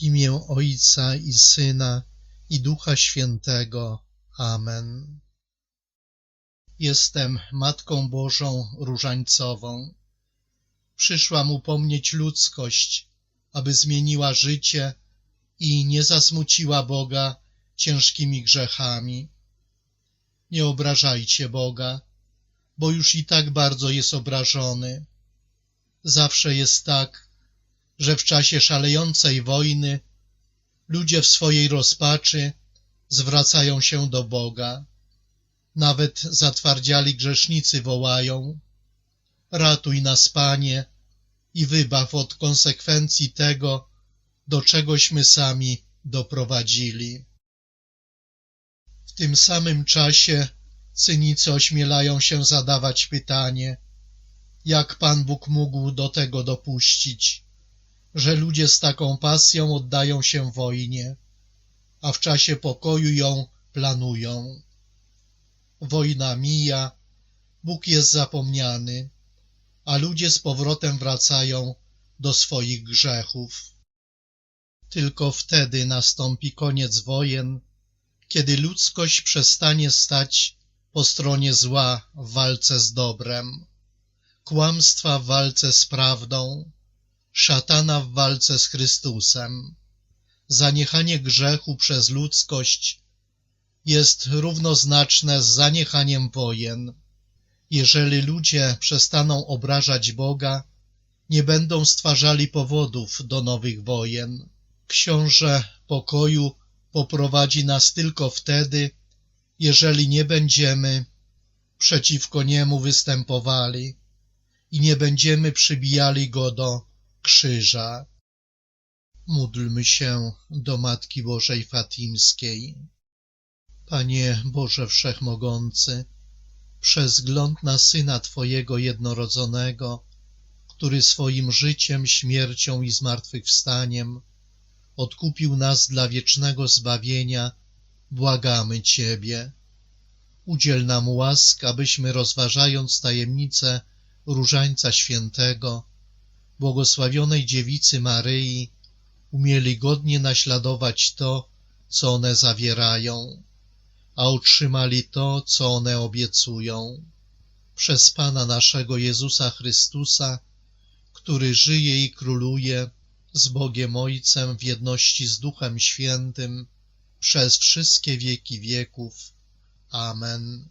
W imię Ojca i Syna i Ducha Świętego. Amen. Jestem Matką Bożą Różańcową. Przyszłam upomnieć ludzkość, aby zmieniła życie i nie zasmuciła Boga ciężkimi grzechami. Nie obrażajcie Boga, bo już i tak bardzo jest obrażony. Zawsze jest tak, że w czasie szalejącej wojny ludzie w swojej rozpaczy zwracają się do Boga. Nawet zatwardziali grzesznicy wołają Ratuj nas, Panie, i wybaw od konsekwencji tego, do czegośmy sami doprowadzili. W tym samym czasie cynicy ośmielają się zadawać pytanie, jak Pan Bóg mógł do tego dopuścić, że ludzie z taką pasją oddają się wojnie, a w czasie pokoju ją planują. Wojna mija, Bóg jest zapomniany, a ludzie z powrotem wracają do swoich grzechów. Tylko wtedy nastąpi koniec wojen, kiedy ludzkość przestanie stać po stronie zła w walce z dobrem, kłamstwa w walce z prawdą, szatana w walce z Chrystusem. Zaniechanie grzechu przez ludzkość jest równoznaczne z zaniechaniem wojen. Jeżeli ludzie przestaną obrażać Boga, nie będą stwarzali powodów do nowych wojen. Książę pokoju poprowadzi nas tylko wtedy, jeżeli nie będziemy przeciwko niemu występowali i nie będziemy przybijali go do krzyża. Módlmy się do Matki Bożej Fatimskiej. Panie Boże Wszechmogący, przez wzgląd na Syna Twojego jednorodzonego, który swoim życiem, śmiercią i zmartwychwstaniem odkupił nas dla wiecznego zbawienia, błagamy Ciebie. Udziel nam łask, abyśmy rozważając tajemnicę Różańca Świętego, błogosławionej Dziewicy Maryi, umieli godnie naśladować to, co one zawierają, a otrzymali to, co one obiecują. Przez Pana naszego Jezusa Chrystusa, który żyje i króluje z Bogiem Ojcem w jedności z Duchem Świętym, przez wszystkie wieki wieków. Amen.